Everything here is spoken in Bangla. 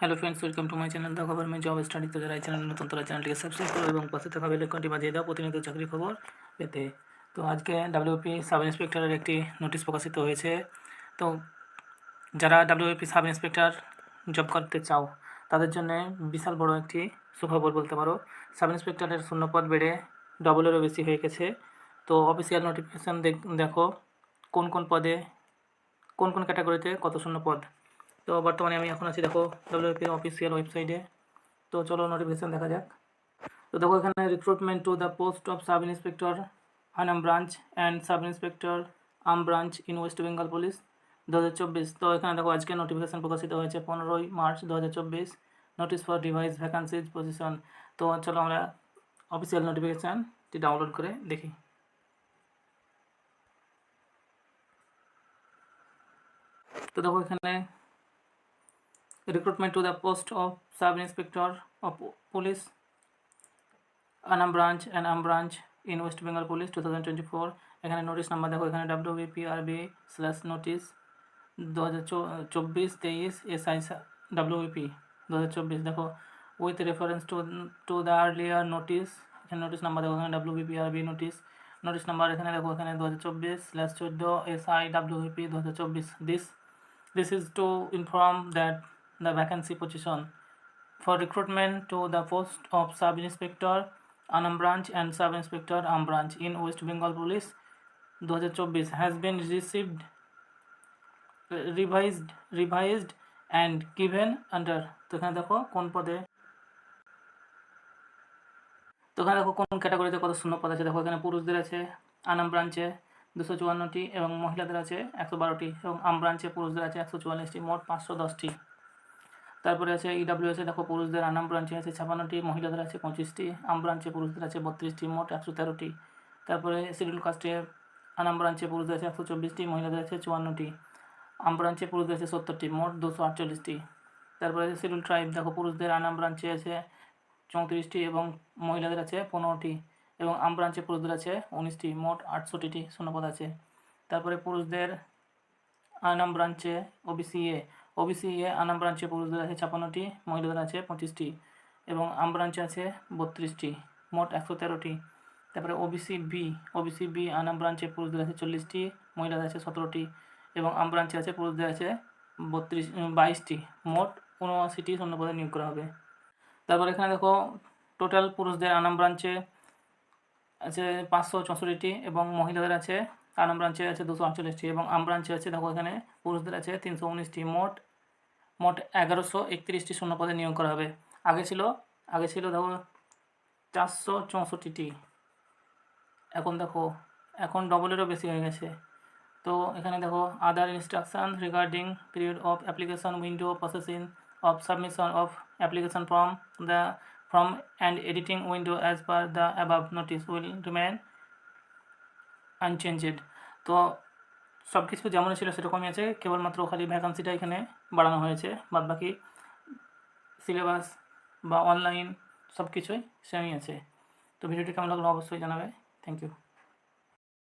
Hello friends welcome to my channel the government job study তো যারা এই চ্যানেল নতুন, তারা চ্যানেলটিকে সাবস্ক্রাইব করো এবং পাশে থাকা বেল আইকনটি বাজিয়ে দাও। প্রতিনিয়ত চাকরি খবর পেতে। তো আজকে ডাব্লিউপি সাব ইন্সপেক্টরের একটি নোটিশ প্রকাশিত হয়েছে। তো যারা ডাব্লিউপি সাব ইন্সপেক্টর জব করতে চাও, তাদের জন্য বিশাল বড় একটি সুখবর বলতে পারো। সাব ইন্সপেক্টরের শূন্যপদ বেড়ে ডবলেরও বেশি হয়ে গেছে। তো অফিসিয়াল নোটিফিকেশান দেখো কোন কোন পদে, কোন কোন ক্যাটাগরিতে কত শূন্য পদ তো বর্তমানে আমি এখন আছি, দেখো ডাব্লিউপির অফিসিয়াল ওয়েবসাইটে তো চলো নোটিফিকেশান দেখা যাক। তো দেখো, এখানে recruitment to the post of sub inspector Anam branch and sub inspector um branch in West Bengal police দু হাজার চব্বিশ। তো এখানে দেখো, আজকে নোটিফিকেশান প্রকাশিত হয়েছে পনেরোই মার্চ দু হাজার চব্বিশ। Notice for revise vacancies position তো চলো আমরা অফিসিয়াল নোটিফিকেশানটি ডাউনলোড করে দেখি। তো দেখো, এখানে recruitment to the post of sub inspector of police um branch in West Bengal police two thousand twenty four এখানে নোটিশ নাম্বার দেখো, এখানে ডাব্লিউ বিপিআরবি স্ল্যাশ নোটিশ দু হাজার চব্বিশ, তেইশ এস আই ডাব্লিউপি দু হাজার চব্বিশ। দেখো with reference to to the earlier notice এখানে নোটিশ নাম্বার দেখো, এখানে W BPRB notice notice number এখানে দেখো, এখানে দু হাজার চব্বিশ স্ল্যাশ চোদ্দ এস আই ডাব্লিউপি দু হাজার চব্বিশ। This this is to inform that the vacancy position for recruitment to the post of sub inspector Anam branch and sub inspector Am branch in West Bengal Police 2024 has been received revised revised and given under তো এখানে দেখো কোন পদে তো এখানে দেখো কোন ক্যাটাগরিতে কত শূন্য পদ আছে দেখো এখানে পুরুষদের আছে আনাম ব্রাঞ্চে দুশো চুয়ান্নটি এবং মহিলাদের আছে একশো বারোটি এবং আম ব্রাঞ্চে পুরুষদের আছে একশো চুয়াল্লিশটি মোট পাঁচশো দশটি তারপরে আছে ইডাব্লিউএসে দেখো পুরুষদের আনাম ব্রাঞ্চে আছে ছাপান্নটি, মহিলাদের আছে পঁচিশটি, আম ব্রাঞ্চে পুরুষদের আছে বত্রিশটি, মোট একশো তেরোটি। তারপরে শিডিউল কাস্টে আনাম ব্রাঞ্চে পুরুষদের আছে একশো চব্বিশটি, মহিলাদের আছে চুয়ান্নটি। আম ব্রাঞ্চে পুরুষদের আছে সত্তরটি, মোট দুশো আটচল্লিশটি। তারপরে আছে শিডিউল ট্রাইব দেখো পুরুষদের আনাম ব্রাঞ্চে আছে চৌত্রিশটি এবং মহিলাদের আছে পনেরোটি এবং আম ব্রাঞ্চে পুরুষদের আছে উনিশটি, মোট আটষট্টিটি শূন্যপদ আছে। তারপরে পুরুষদের আনাম ব্রাঞ্চে ওবিসি এ ওবিসি এ আনাম ব্রাঞ্চে পুরুষদের আছে ছাপান্নটি মহিলাদের আছে পঁচিশটি এবং আম ব্রাঞ্চে আছে বত্রিশটি, মোট একশো তেরোটি। তারপরে ওবিসি বি ওবিসি বি আনাম ব্রাঞ্চে পুরুষদের আছে চল্লিশটি, মহিলাদের আছে সতেরোটি এবং আম ব্রাঞ্চে আছে পুরুষদের আছে বত্রিশ বাইশটি, মোট উনআশিটি শূন্যপদে নিয়োগ করা হবে। তারপর এখানে দেখো, টোটাল পুরুষদের আনাম ব্রাঞ্চে আছে পাঁচশো চৌষট্টিটি এবং মহিলাদের আছে, আনাম ব্রাঞ্চে আছে দুশো আটচল্লিশটি এবং আম ব্রাঞ্চে আছে, দেখো এখানে পুরুষদের আছে তিনশো উনিশটি, মোট মোট এগারোশো একত্রিশটি শূন্যপদে নিয়োগ করা হবে। আগে ছিল আগে ছিল দেখো চারশো চৌষট্টিটি। এখন দেখো, এখন ডবলেরও বেশি হয়ে গেছে। তো এখানে দেখো other instruction regarding period of application window processing of submission of application form the form and editing window as per the above notice will remain unchanged তো সব কিছু যেমন ছিল সেরকমই আছে, কেবলমাত্র খালি ভ্যাকান্সিটা এখানে বাড়ানো হয়েছে বাদ বাকি সিলেবাস বা অনলাইন সব কিছুই সেমই আছে। তো ভিডিওটি কেমন লাগল অবশ্যই জানাবে। Thank you